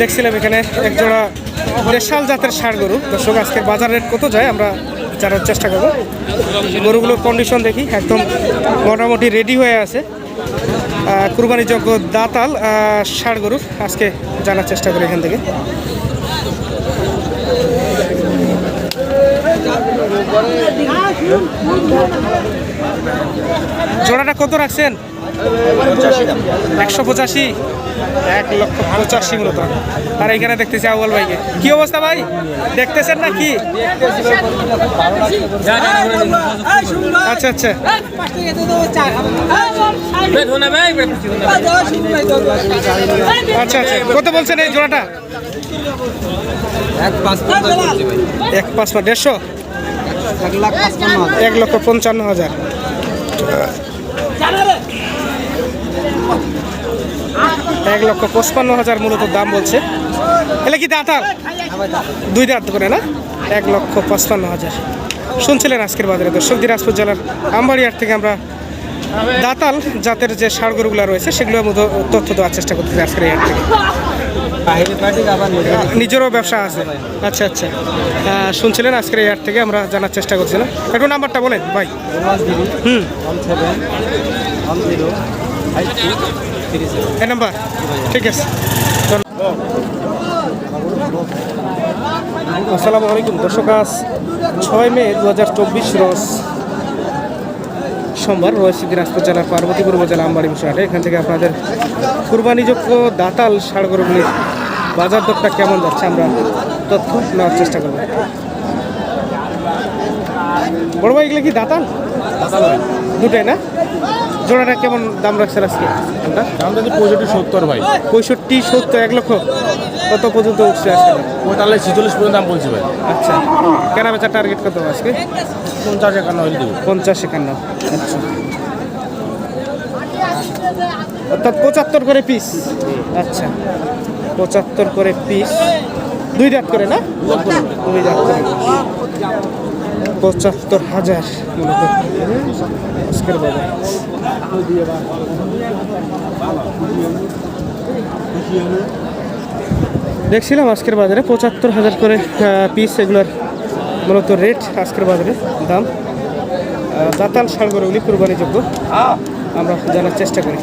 দেখছিলাম এখানে একজোড়া দেশাল জাতের ষাড় গরু। দর্শক, আজকের বাজার রেট কত যায় আমরা জানার চেষ্টা করব। গরুগুলোর কন্ডিশন দেখি, একদম মোটামুটি রেডি হয়ে আছে। কুরবানিযোগ্য দাতাল ষাড় গরু আজকে জানার চেষ্টা করি এখান থেকে। জোড়াটা কত রাখছেন? একশো পঁচাশি। এক লক্ষ পঁচাশি মূলত। আর এখানে দেখতেছি আউয়াল ভাইকে। কি অবস্থা ভাই? দেখতেছেন না কি আচ্ছা আচ্ছা। আচ্ছা আচ্ছা। কত বলছেন এই জোড়াটা? এক পাঁচ। দেড়শো? এক লক্ষ পঞ্চান্ন হাজার। এক লক্ষ পঁচপান্ন হাজার মূলত দাম বলছে। এলে কি দাঁতাল দুই দাঁত করে না? এক লক্ষ পঁচপান্ন হাজার। শুনছিলেন আজকের বাজারে দর্শক, দিনাজপুর জেলার আমবাড়িয়ার থেকে আমরা দাতাল জাতের যে ষাড় গরুগুলো রয়েছে, সেগুলোর মতো তথ্য দেওয়ার চেষ্টা করতেছি আজকের হাট থেকে নিজেরও ব্যবসা। আছে। আচ্ছা আচ্ছা। শুনছিলেন আজকের এয়ার থেকে আমরা জানার চেষ্টা করছিলাম। একটু নাম্বারটা বলেন ভাই। হুম। নাম্বার? ঠিক আছে। আসসালামু আলাইকুম। দর্শক আজ ছয় মে দু হাজার চব্বিশ রোজ সোমবার রয়েছে দিনাজপুর জেলার পার্বতীপুর উপজেলা আমবাড়ি হাটে এখান থেকে আপনাদের কুরবানিযোগ্য দাতাল ষাড়গরগুলির বাজার দরটা কেমন যাচ্ছে আমরা তথ্য নেওয়ার চেষ্টা করব। বড় ভাই এগুলো কি দাতাল? দুটাই না? জোড়াটা কেমন দাম রাখছেন আজকে? আমরা দামটা তো পঁয়ষট্টি সত্তর ভাই। পঁয়ষট্টি সত্তর এক লক্ষ? কত পর্যন্ত উঠছে আজকে? পঁয়তাল্লিশ ছিচল্লিশ পর্যন্ত দাম বলছি ভাই। আচ্ছা। কেনা বেচার টার্গেট কত আজকে? পঞ্চাশ একান্ন হলে দেবো। পঞ্চাশ একান্ন। আচ্ছা। অর্থাৎ পঁচাত্তর করে পিস আচ্ছা। পঁচাত্তর করে পিস দুই দাঁত করে না? দুই দাঁত করে। পঁচাত্তর হাজার মূলত। আজকের বাজার। দেখছিলাম আজকের বাজারে পঁচাত্তর হাজার করে পিস এগুলোর মূলত রেট আজকের বাজারে দাম। দাতাল সারগরগুলি কুরবানিযোগ্য। আমরা জানার চেষ্টা করি।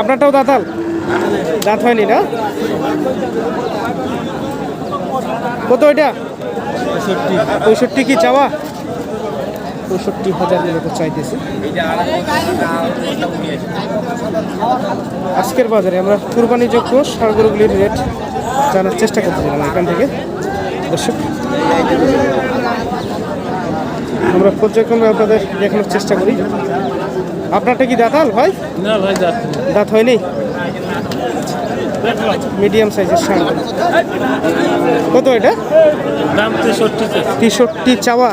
আপনারটাও দাতাল? দাঁত হয়নি না? কত এটা? পঁয়ষট্টি। কি চাওয়া? পঁয়ষট্টি হাজার মতো চাইতেছে। আজকের বাজারে আমরা কুরবানিযোগ্য সারগরগুলির রেট জানার চেষ্টা করতে করতেছিলাম এখান থেকে। দর্শক আমরা পর্যায়ক্রমে আপনাদের দেখানোর চেষ্টা করি। আপনারটা কি দাঁতাল ভাই? না ভাই যাচ্ছে দাঁত হয়নি? মিডিয়াম সাইজের ষাঁড়। কত এটা? দাম তেষট্টি তেষট্টি চাওয়া।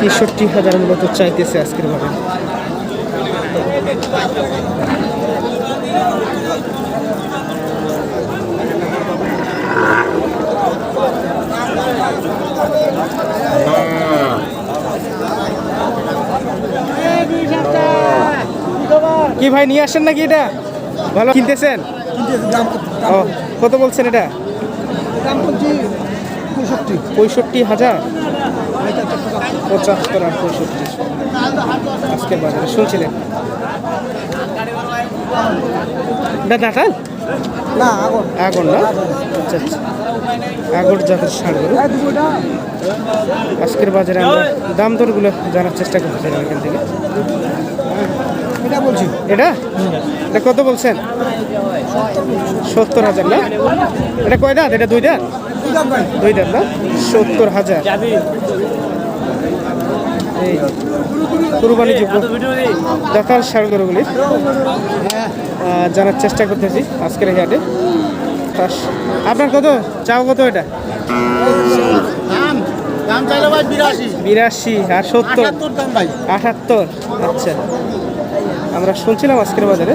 তেষট্টি হাজার মূলত চাইতেছে আজকের বাজারে কি ভাই নিয়ে আসেন নাকি এটা? ভালো কিনতেছেন? ও কত বলছেন এটা? পঁয়ষট্টি হাজার। পঁচাত্তর আর পঁয়ষট্টি। আজকের বাজারে শুনছিলেন? এটা দাঁতাল না আগর আগর না? আচ্ছা আচ্ছা। আগর জাতের ষাঁড় গরু। আজকের বাজারে আমরা দাম দরগুলো জানার চেষ্টা করতেছিলাম এখান থেকে। এটা? এটা কত বলছেন? সত্তর হাজার না? এটা কয় দাঁত? এটা দুই দাঁত? দুই দাঁত না? সত্তর হাজার। এই কুরবানি যোগ্য দেখার সার জানার চেষ্টা করতেছি আজকের এই আপনার কত? চাও কত এটা? বিরাশি। আর সত্তর? আটাত্তর আচ্ছা। আমরা শুনছিলাম আজকের বাজারে।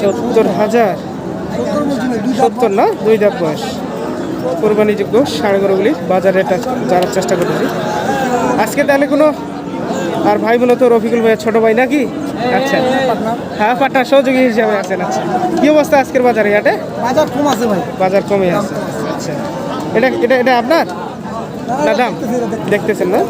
সত্তর হাজার। সত্তর না? দুই দাঁত বয়স। কোরবানিযোগ্য সাড়ে গরুগুলি বাজারে এটা জানার চেষ্টা করতেছি। আজকে তাহলে কোনো আর ভাই মূলত রফিকুল ভাইয়ের ছোট ভাই নাকি? আচ্ছা। হ্যাঁ পাটনার সহযোগী হিসাবে আছেন আচ্ছা। কি অবস্থা আজকের বাজারে হাটে বাজার কম আছে ভাই। বাজার কমে আছে আচ্ছা। এটা এটা এটা আপনার? না দাম? দেখতেছেন না?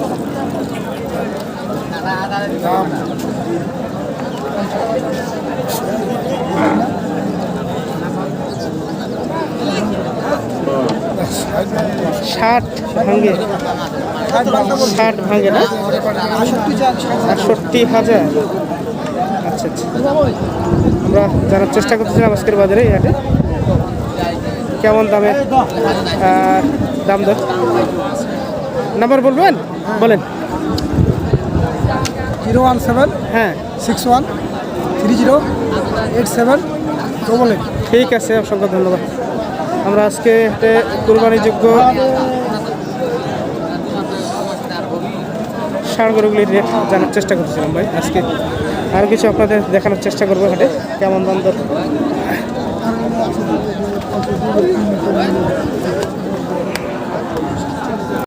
ষাট ভাঙে ষাট ভাঙে না? আটষট্টি হাজার। আচ্ছা আচ্ছা। আমরা জানার চেষ্টা করতেছিলাম আজকের বাজারে এই কেমন দামে দাম দর? নাম্বার বলবেন? বলেন। জিরো ওয়ান সেভেন হ্যাঁ। Six one three zero eight seven double eight ঠিক আছে অসংখ্য ধন্যবাদ। আমরা আজকে কোরবানিযোগ্য গরুগুলির রেট জানার চেষ্টা করছিলাম ভাই। আজকে আর কিছু আপনাদের দেখানোর চেষ্টা করব হাটে। কেমন দাম দর?